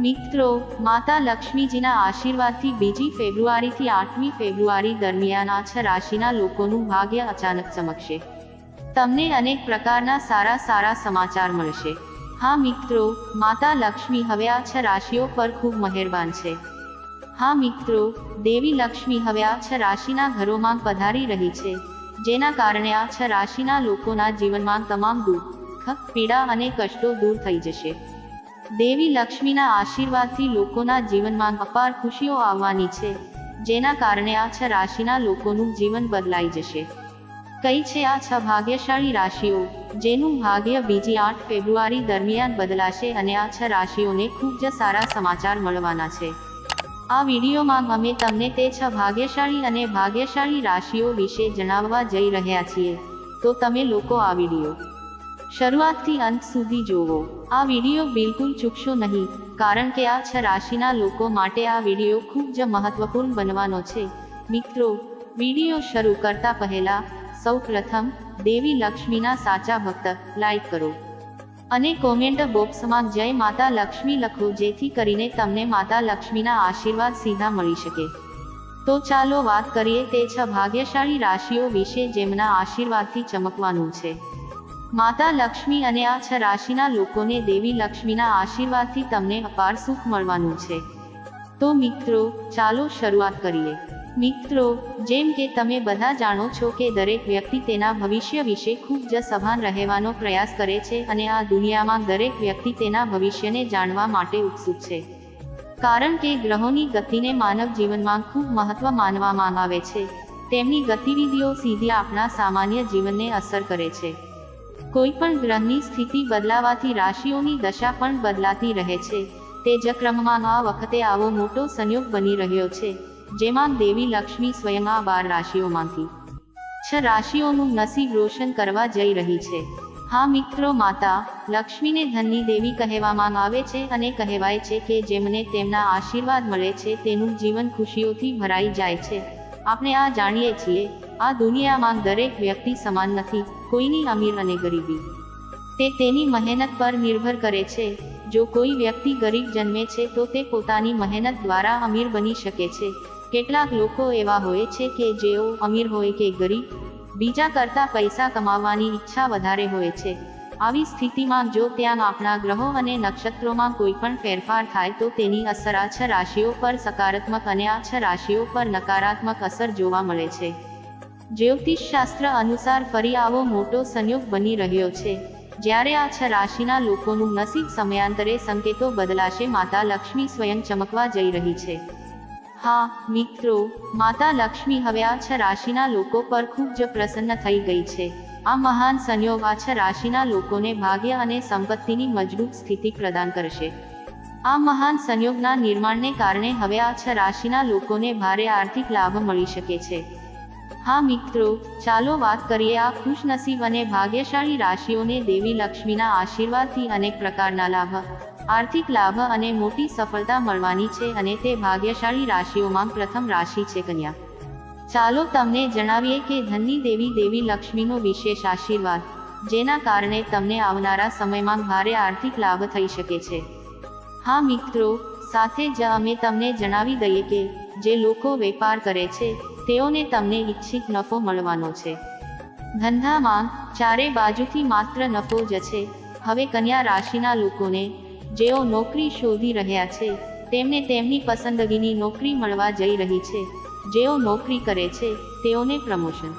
મિત્રો, માતા લક્ષ્મીજીના આશીર્વાદથી બીજી ફેબ્રુઆરીથી આઠમી ફેબ્રુઆરી દરમિયાન છ રાશિના લોકોનું ભાગ્ય અચાનક ચમકશે. તમને અનેક પ્રકારના સારા સારા સમાચાર મળશે. હા મિત્રો, માતા લક્ષ્મી હવે આ છ રાશિઓ પર ખૂબ મહેરબાન છે. હા મિત્રો, દેવી લક્ષ્મી હવે આ છ રાશિના ઘરોમાં પધારી રહી છે. જેના કારણે આ છ રાશિના લોકોના જીવનમાં તમામ દુઃખ, પીડા અને કષ્ટો દૂર થઈ જશે. દેવી લક્ષ્મીના આશીર્વાદથી લોકોના જીવનમાં અપાર ખુશીઓ આવવાની છે, જેના કારણે આ છ રાશિના લોકોનું જીવન બદલાઈ જશે. કઈ છે આ છ ભાગ્યશાળી રાશિઓ, જેનું ભાગ્ય બીજી આઠ ફેબ્રુઆરી દરમિયાન બદલાશે અને આ છ રાશિઓને ખૂબ જ સારા સમાચાર મળવાના છે. આ વિડીયોમાં અમે તમને તે છ ભાગ્યશાળી અને ભાગ્યશાળી રાશિઓ વિશે જણાવવા જઈ રહ્યા છીએ, તો તમે લોકો આ વીડિયો શરૂઆતથી અંત સુધી જોવો આ વીડિયો બિલકુલ ચૂકશો નહીં, કારણ કે આ છ રાશિના લોકો માટે આ વીડિયો ખૂબ જ મહત્વપૂર્ણ બનવાનો છે. મિત્રો, વીડિયો શરૂ કરતા પહેલા સૌ પ્રથમ દેવી લક્ષ્મીના સાચા ભક્ત લાઈક કરો અને કોમેન્ટ બોક્સમાં જય માતા લક્ષ્મી લખો જેથી કરીને તમને માતા લક્ષ્મીના આશીર્વાદ સીધા મળી શકે. તો ચાલો વાત કરીએ તે છ ભાગ્યશાળી રાશિઓ વિશે જેમના આશીર્વાદથી ચમકવાનું છે. માતા લક્ષ્મી અને આ છ રાશિના લોકોને દેવી લક્ષ્મીના આશીર્વાદથી તમને અપાર સુખ મળવાનું છે. તો મિત્રો, ચાલો શરૂઆત કરીએ. મિત્રો, જેમ કે તમે બધા જાણો છો કે દરેક વ્યક્તિ તેના ભવિષ્ય વિશે ખૂબ જ સભાન રહેવાનો પ્રયાસ કરે છે અને આ દુનિયામાં દરેક વ્યક્તિ તેના ભવિષ્યને જાણવા માટે ઉત્સુક છે. કારણ કે ગ્રહોની ગતિને માનવ જીવનમાં ખૂબ મહત્વ માનવામાં આવે છે. તેમની ગતિવિધિઓ સીધી આપણા સામાન્ય જીવનને અસર કરે છે. કોઈ પણ ગ્રહની સ્થિતિ બદલાવાથી રાશિઓની દશા પણ બદલાતી રહે છે. તે આ વખતે આવો મોટો સંયોગ બની રહ્યો છે, જેમાં દેવી લક્ષ્મી સ્વયં આ બાર રાશિઓમાંથી છ રાશિઓનું નસીબ રોશન કરવા જઈ રહી છે. હા મિત્રો માતા, લક્ષ્મીને ધનની દેવી કહેવામાં આવે છે અને કહેવાય છે કે જેમને તેમના આશીર્વાદ મળે છે તેનું જીવન ખુશીઓથી ભરાઈ જાય છે. આપણે આ જાણીએ છીએ, આ દુનિયામાં દરેક વ્યક્તિ સમાન નથી. કોઈની અમીર અને ગરીબી. તે તેની મહેનત પર નિર્ભર કરે છે. જો કોઈ વ્યક્તિ ગરીબ જન્મે છે, તો તે પોતાની મહેનત દ્વારા અમીર બની શકે છે. કેટલાક લોકો એવા હોય છે કે જેઓ અમીર હોય કે ગરીબ, બીજા કરતા પૈસા કમાવાની ઈચ્છા વધારે હોય છે. આવી સ્થિતિમાં જો ત્યાં આપણા ગ્રહો અને નક્ષત્રોમાં કોઈ પણ ફેરફાર થાય, તો તેની અસર આ છ રાશિઓ પર સકારાત્મક અને આ છ રાશિઓ પર નકારાત્મક અસર જોવા મળે છે. જ્યોતિષ શાસ્ત્ર અનુસાર ફરી આવો મોટો સંયોગ બની રહ્યો છે. જ્યારે આ છ રાશિના લોકોનું નસીબ સમયાંતરે સંકેતો બદલાશે, માતા લક્ષ્મી સ્વયં ચમકવા જઈ રહી છે. હા, મિત્રો, માતા લક્ષ્મી હવે આ છ રાશિના લોકો પર ખૂબ જ પ્રસન્ન થઈ ગઈ છે. આ મહાન સંયોગ આ છ રાશિના લોકોને ભાગ્ય અને સંપત્તિની મજબૂત સ્થિતિ પ્રદાન કરશે. આ મહાન સંયોગના નિર્માણને કારણે હવે આ છ રાશિના લોકોને ભારે આર્થિક લાભ મળી શકે છે. હા મિત્રો, ચાલો વાત કરીએ આ ખુશનસીબ અને ભાગ્યશાળી રાશિઓને દેવી લક્ષ્મીના આશીર્વાદથી અનેક પ્રકારના લાભ, આર્થિક લાભ અને મોટી સફળતા મળવાની છે અને તે ભાગ્યશાળી રાશિઓમાં પ્રથમ રાશિ છે કન્યા. ચાલો તમને જણાવીએ કે ધનની દેવી દેવી લક્ષ્મીનો વિશેષ આશીર્વાદ, જેના કારણે તમને આવનારા સમયમાં ભારે આર્થિક લાભ થઈ શકે છે. હા મિત્રો, સાથે જ અમે તમને જણાવી દઈએ કે જે લોકો વેપાર કરે છે તેઓને તમને ઈચ્છિત નફો મળવાનો છે. ધંધામાં ચારે બાજુથી માત્ર નફો જ છે. હવે કન્યા રાશિના લોકોને, જેઓ નોકરી શોધી રહ્યા છે, તેમને તેમની પસંદગીની નોકરી મળવા જઈ રહી છે. જેઓ નોકરી કરે છે, તેઓને પ્રમોશન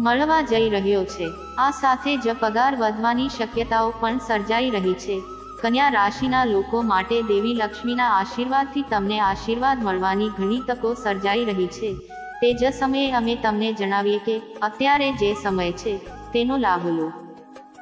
મળવા જઈ રહ્યો છે. આ સાથે જ પગાર વધવાની શક્યતાઓ પણ સર્જાઈ રહી છે. કન્યા રાશિના લોકો માટે દેવી લક્ષ્મીના આશીર્વાદથી તમને આશીર્વાદ મળવાની ઘણી તકો સર્જાઈ રહી છે. તે જ સમયે અમે તમને જણાવીએ કે અત્યારે જે સમય છે, તેનો લાભ લો.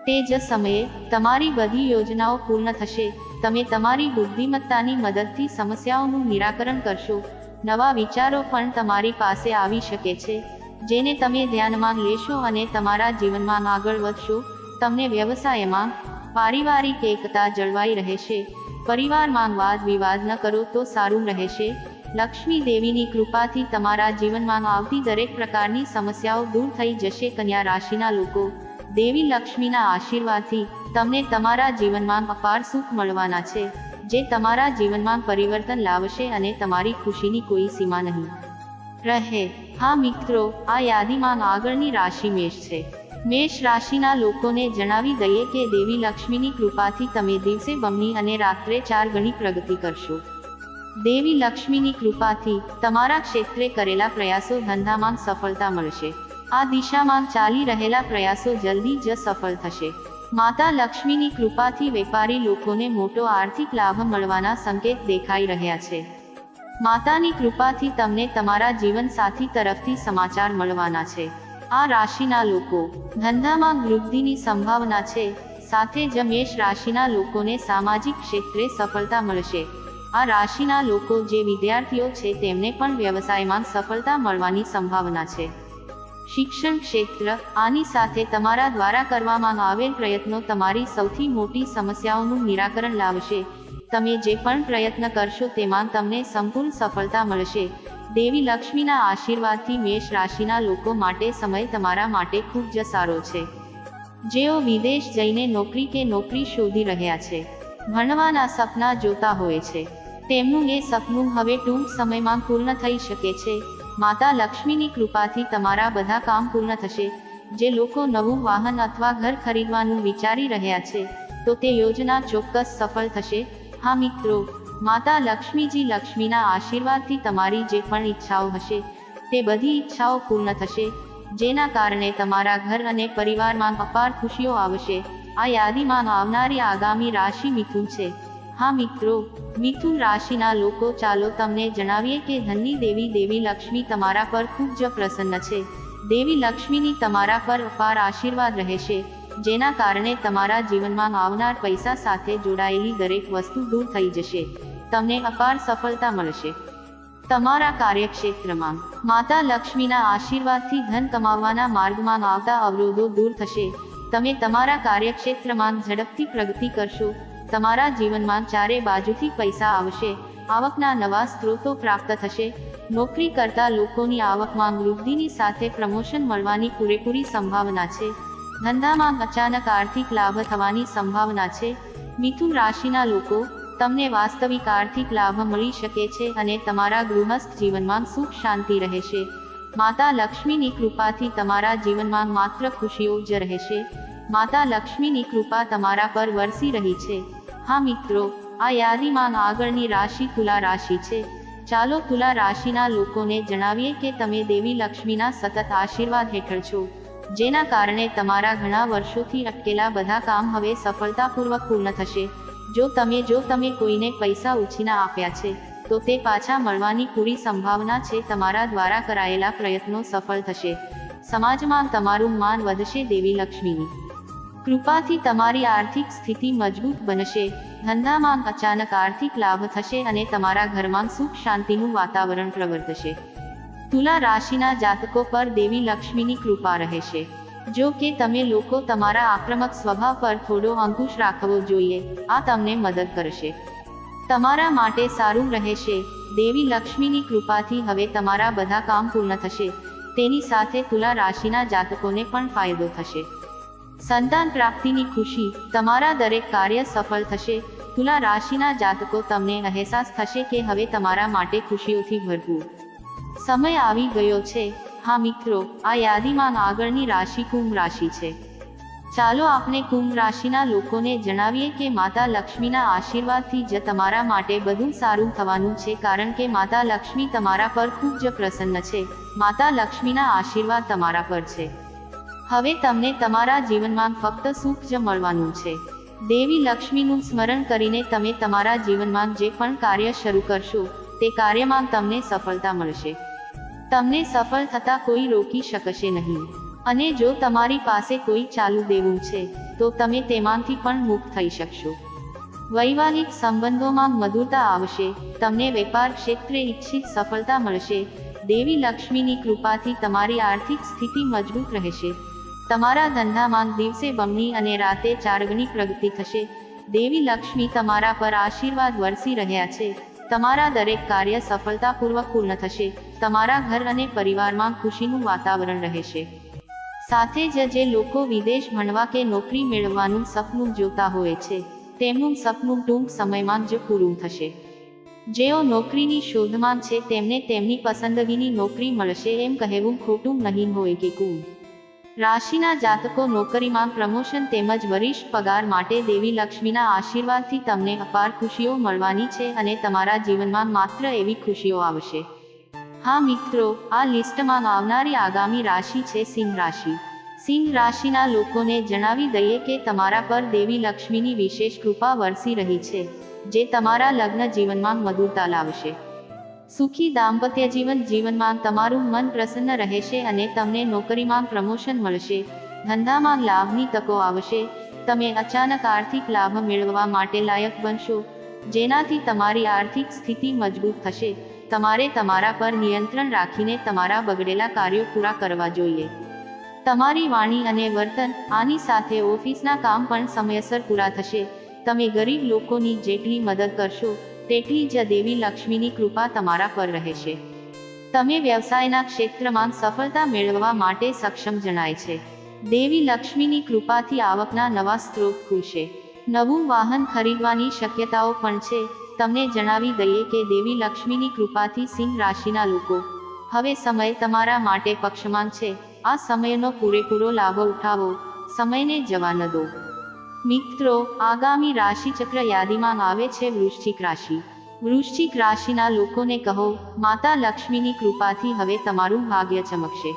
તે જ સમયે તમારી બધી યોજનાઓ પૂર્ણ થશે. તમે તમારી બુદ્ધિમત્તાની મદદથી સમસ્યાઓનું નિરાકરણ કરશો. નવા વિચારો પણ તમારી પાસે આવી શકે છે, જેને તમે ધ્યાનમાં લેશો અને તમારા જીવનમાં આગળ વધશો. તમને વ્યવસાયમાં પારિવારિક એકતા જળવાઈ રહેશે. પરિવારમાં વાદ વિવાદ ન કરો તો સારું રહેશે. લક્ષ્મી દેવીની કૃપાથી તમારા જીવનમાં આવતી દરેક પ્રકારની સમસ્યાઓ દૂર થઈ જશે કન્યા રાશિના લોકો. દેવી લક્ષ્મીના આશીર્વાદથી તમને તમારા જીવનમાં અપાર સુખ મળવાના છે, જે તમારા જીવનમાં પરિવર્તન લાવશે અને તમારી ખુશીની કોઈ સીમા નહીં. રહે. હા મિત્રો, આ યાદીમાં આગળની રાશિ મેષ છે. મેષ રાશિના લોકોને જણાવી દઈએ કે દેવી લક્ષ્મીની કૃપાથી તમે દિવસે બમણી અને રાત્રે ચાર ગણી પ્રગતિ કરશો. દેવી લક્ષ્મીની કૃપાથી તમારા ક્ષેત્રે કરેલા પ્રયાસો ધંધામાં સફળતા મળશે. આ દિશામાં ચાલી રહેલા પ્રયાસો જલ્દી જ સફળ થશે. માતા લક્ષ્મીની કૃપાથી વેપારી લોકોને મોટો આર્થિક લાભ મળવાના સંકેત દેખાઈ રહ્યા છે. માતાની કૃપાથી તમને તમારા જીવનસાથી તરફથી સમાચાર મળવાના છે. આ રાશિના લોકો, ધંધામાં વૃદ્ધિની સંભાવના છે. સાથે જ મેષ રાશિના લોકોને સામાજિક ક્ષેત્રે સફળતા મળશે. આ રાશિના લોકો જે વિદ્યાર્થીઓ છે તેમને પણ વ્યવસાયમાં સફળતા મળવાની સંભાવના છે. શિક્ષણ ક્ષેત્ર આની સાથે તમારા દ્વારા કરવામાં આવેલ પ્રયત્નો તમારી સૌથી મોટી સમસ્યાઓનું નિરાકરણ લાવશે. તમે જે પણ પ્રયત્ન કરશો તેમાં તમને સંપૂર્ણ સફળતા મળશે. દેવી લક્ષ્મીના આશીર્વાદથી મેષ રાશિના લોકો માટે સમય તમારા માટે ખૂબ જ સારો છે. જેઓ વિદેશ જઈને નોકરી કે નોકરી શોધી રહ્યા છે. ભણવાના સપના જોતા હોય છે. તેમનું એ સપનું હવે ટૂંક સમયમાં પૂર્ણ થઈ શકે છે. માતા લક્ષ્મીની કૃપાથી તમારા બધા કામ પૂર્ણ થશે. જે લોકો નવું વાહન અથવા ઘર ખરીદવાનું વિચારી રહ્યા છે, તો તે યોજના ચોક્કસ સફળ થશે. હા મિત્રો, માતા લક્ષ્મીજી લક્ષ્મીના આશીર્વાદથી તમારી જે પણ ઈચ્છાઓ હશે, તે બધી ઈચ્છાઓ પૂર્ણ થશે. જેના કારણે તમારા ઘર અને પરિવારમાં અપાર ખુશીઓ આવશે. આ યાદીમાં આવનારી આગામી રાશિ મિથુન છે. હા મિત્રો, મિથુન રાશિના લોકો, ચાલો તમને જણાવીએ કે ધનની દેવી દેવી લક્ષ્મી તમારા પર ખૂબ જ પ્રસન્ન છે. દેવી લક્ષ્મીની તમારા પર અપાર આશીર્વાદ રહેશે, જેના કારણે તમારા જીવનમાં આવનાર પૈસા સાથે જોડાયેલી દરેક વસ્તુ દૂર થઈ જશે, તમને અપાર સફળતા મળશે. તમારા કાર્યક્ષેત્રમાં, માતા લક્ષ્મીના આશીર્વાદથી ધન કમાવવાના માર્ગમાં આવતા અવરોધો દૂર થશે, તમે તમારા કાર્યક્ષેત્રમાં ઝડપથી પ્રગતિ કરશો તમારા જીવનમાં ચારે બાજુથી પૈસા આવશે, આવકના નવા સ્ત્રોતો પ્રાપ્ત થશે, નોકરી કરતા લોકોની આવકમાં વૃદ્ધિની સાથે પ્રમોશન મળવાની પૂરેપૂરી સંભાવના છે, ધંધામાં અચાનક આર્થિક લાભ થવાની સંભાવના છે, મિથુન રાશિના લોકો, તમને વાસ્તવિક આર્થિક લાભ મળી શકે છે અને તમારા ગૃહસ્થ જીવનમાં સુખ શાંતિ રહેશે, માતા લક્ષ્મીની કૃપાથી તમારા જીવનમાં માત્ર ખુશીઓ જ રહેશે, માતા લક્ષ્મીની કૃપા તમારા પર વરસી રહી છે. હા મિત્રો, આ યાદીમાં આગળની રાશિ તુલા રાશિ છે. ચાલો તુલા રાશિના લોકોને જણાવીએ કે તમે દેવી લક્ષ્મીના સતત આશીર્વાદ હેઠળ છો, જેના કારણે તમારા ઘણા વર્ષોથી અટકેલા બધા કામ હવે સફળતાપૂર્વક પૂર્ણ થશે. જો તમે જો તમે કોઈને પૈસા ઉછીના આપ્યા છે, તો તે પાછા મળવાની પૂરી સંભાવના છે તમારા દ્વારા કરાયેલા પ્રયત્નો સફળ થશે. સમાજમાં તમારું માન વધશે દેવી લક્ષ્મીની. કૃપાથી તમારી આર્થિક સ્થિતિ મજબૂત બનશે. ધંધામાં અચાનક આર્થિક લાભ થશે અને તમારા ઘરમાં સુખ શાંતિનું વાતાવરણ પ્રવર્તશે. તુલા રાશિના જાતકો પર દેવી લક્ષ્મીની કૃપા રહેશે. જો કે તમે લોકો તમારા આક્રમક સ્વભાવ પર થોડો અંકુશ રાખવો જોઈએ. આ તમને મદદ કરશે. તમારા માટે સારું રહેશે. દેવી લક્ષ્મીની કૃપાથી હવે તમારા બધા કામ પૂર્ણ થશે. તેની સાથે તુલા રાશિના જાતકોને પણ ફાયદો થશે. સંતાન પ્રાપ્તિની ખુશી તમારા દરેક કાર્ય સફળ થશે. તુલા રાશિના જાતકો તમને અહેસાસ થશે કે હવે તમારા માટે ખુશીઓથી ભરપૂર. સમય આવી ગયો છે. હા મિત્રો, આ યાદીમાં આગળની રાશિ કુંભ રાશિ છે. ચાલો આપણે કુંભ રાશિના લોકોને જણાવીએ કે માતા લક્ષ્મીના આશીર્વાદથી જ તમારા માટે બધું સારું થવાનું છે કારણ કે માતા લક્ષ્મી તમારા પર ખૂબ જ પ્રસન્ન છે. માતા લક્ષ્મીના આશીર્વાદ તમારા પર છે. હવે તમને તમારા જીવનમાં ફક્ત સુખ જ મળવાનું છે. દેવી લક્ષ્મીનું સ્મરણ કરીને તમે તમારા જીવનમાં જે પણ કાર્ય શરૂ કરશો, તે કાર્યમાં તમને સફળતા મળશે. તમને સફળ થતા કોઈ રોકી શકશે નહીં. અને જો તમારી પાસે કોઈ ચાલુ દેવું છે, તો તમે તેમાંથી પણ મુક્ત થઈ શકશો. વૈવાહિક સંબંધોમાં મધુરતા આવશે, તમને વેપાર ક્ષેત્રે ઈચ્છિત સફળતા મળશે, દેવી લક્ષ્મીની કૃપાથી તમારી આર્થિક સ્થિતિ મજબૂત રહેશે. તમારા ધંધામાં દિવસે બમણી અને રાતે ચારગણી પ્રગતિ થશે. દેવી લક્ષ્મી તમારા પર આશીર્વાદ વરસી રહ્યા છે. તમારા દરેક કાર્ય સફળતાપૂર્વક પૂર્ણ થશે. તમારા ઘર અને પરિવારમાં ખુશીનું વાતાવરણ રહેશે. સાથે જ જે લોકો વિદેશ ભણવા કે નોકરી મેળવવાનું સપનું જોતા હોય છે, તેમનું સપનું ટૂંક સમયમાં જ પૂરું થશે. જેઓ નોકરીની શોધમાં છે, તેમને તેમની પસંદગીની નોકરી મળશે એમ કહેવું ખોટું નહીં હોય કે કુંભ રાશિના જાતકો નોકરીમાં પ્રમોશન તેમજ વરિષ્ઠ પગાર માટે દેવી લક્ષ્મીના આશીર્વાદથી તમને અપાર ખુશીઓ મળવાની છે અને તમારા જીવનમાં માત્ર એવી ખુશીઓ આવશે. હા મિત્રો, આ લિસ્ટમાં આવનારી આગામી રાશિ છે સિંહ રાશિ. સિંહ રાશિના લોકોને જણાવી દઈએ કે તમારા પર દેવી લક્ષ્મીની વિશેષ કૃપા વરસી રહી છે, જે તમારા લગ્ન જીવનમાં મધુરતા લાવશે. સુખી દાંપત્ય જીવન જીવનમાં તમારું મન પ્રસન્ન રહેશે અને તમને નોકરીમાં પ્રમોશન મળશે. ધંધામાં લાભની તકો આવશે. તમે અચાનક આર્થિક લાભ મેળવવા માટે લાયક બનશો, જેનાથી તમારી આર્થિક સ્થિતિ મજબૂત થશે. તમારે તમારા પર નિયંત્રણ રાખીને તમારા બગડેલા કાર્યો પૂરા કરવા જોઈએ. તમારી વાણી અને વર્તન આની સાથે ઓફિસના કામ પણ સમયસર પૂરા થશે. તમે ગરીબ લોકોની જેટલી મદદ કરશો તેટલી જ દેવી લક્ષ્મીની કૃપા તમારા પર રહેશે તમે વ્યવસાયના ક્ષેત્રમાં સફળતા મેળવવા માટે સક્ષમ જણાય છે. દેવી લક્ષ્મીની કૃપાથી આવકના નવા સ્ત્રોત ખુલશે. નવું વાહન ખરીદવાની શક્યતાઓ પણ છે. તમને જણાવી દઈએ કે દેવી લક્ષ્મીની કૃપાથી સિંહ રાશિના લોકો. હવે સમય તમારા માટે પક્ષમાન છે. આ સમયનો પૂરેપૂરો લાભ ઉઠાવો. સમયને જવા ન દો. મિત્રો, આગામી રાશિચક્ર યાદીમાં આવે છે વૃશ્ચિક રાશિ. વૃશ્ચિક રાશિના લોકોને કહો, માતા લક્ષ્મીની કૃપાથી હવે તમારું ભાગ્ય ચમકશે.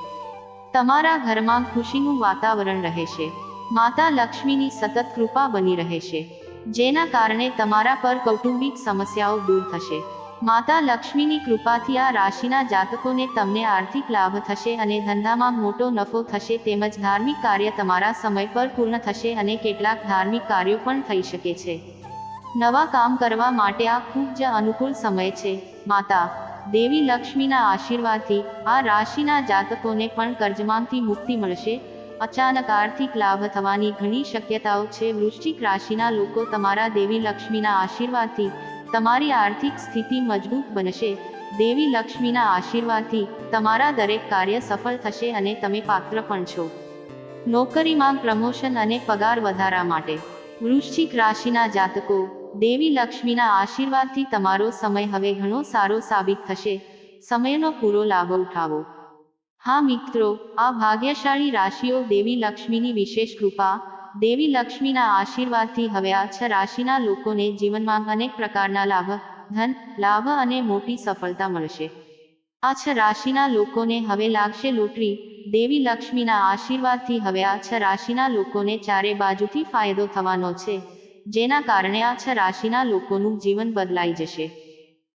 તમારા ઘરમાં ખુશીનું વાતાવરણ રહેશે. માતા લક્ષ્મીની સતત કૃપા બની રહેશે. જેના કારણે તમારા પર કૌટુંબિક સમસ્યાઓ દૂર થશે. માતા લક્ષ્મીની કૃપાથી આ રાશિના જાતકોને તમને આર્થિક લાભ થશે અને ધંધામાં મોટો નફો થશે તેમજ ધાર્મિક કાર્ય તમારા સમય પર પૂર્ણ થશે અને કેટલાક ધાર્મિક કાર્યો પણ થઈ શકે છે. નવા કામ કરવા માટે આ ખૂબ જ અનુકૂળ સમય છે. માતા, દેવી લક્ષ્મીના આશીર્વાદથી આ રાશિના જાતકોને પણ કર્જમાંથી મુક્તિ મળશે. અચાનક આર્થિક લાભ થવાની ઘણી શક્યતાઓ છે. વૃશ્ચિક રાશિના લોકો તમારા દેવી લક્ષ્મીના આશીર્વાદથી તમારી આર્થિક સ્થિતિ મજબૂત બનશે. દેવી લક્ષ્મીના આશીર્વાદથી તમારા દરેક કાર્ય સફળ થશે અને તમે પાત્ર પણ છો. નોકરીમાં પ્રમોશન અને પગાર વધારા માટે. વૃશ્ચિક રાશિના જાતકો, દેવી લક્ષ્મીના આશીર્વાદથી તમારો સમય હવે ઘણો સારો સાબિત થશે. સમયનો પૂરો લાભ ઉઠાવો. હા મિત્રો, આ ભાગ્યશાળી રાશિઓ દેવી લક્ષ્મીની વિશેષ કૃપા દેવી લક્ષ્મીના આશીર્વાદથી હવે આ છ રાશિના લોકોને જીવનમાં અનેક પ્રકારના લાભ, ધન, લાભ અને મોટી સફળતા મળશે. આ છ રાશિના લોકોને હવે લાગશે લોટરી. દેવી લક્ષ્મીના આશીર્વાદથી હવે આ છ રાશિના લોકોને ચારે બાજુથી ફાયદો થવાનો છે, જેના કારણે આ છ રાશિના લોકોનું જીવન બદલાઈ જશે.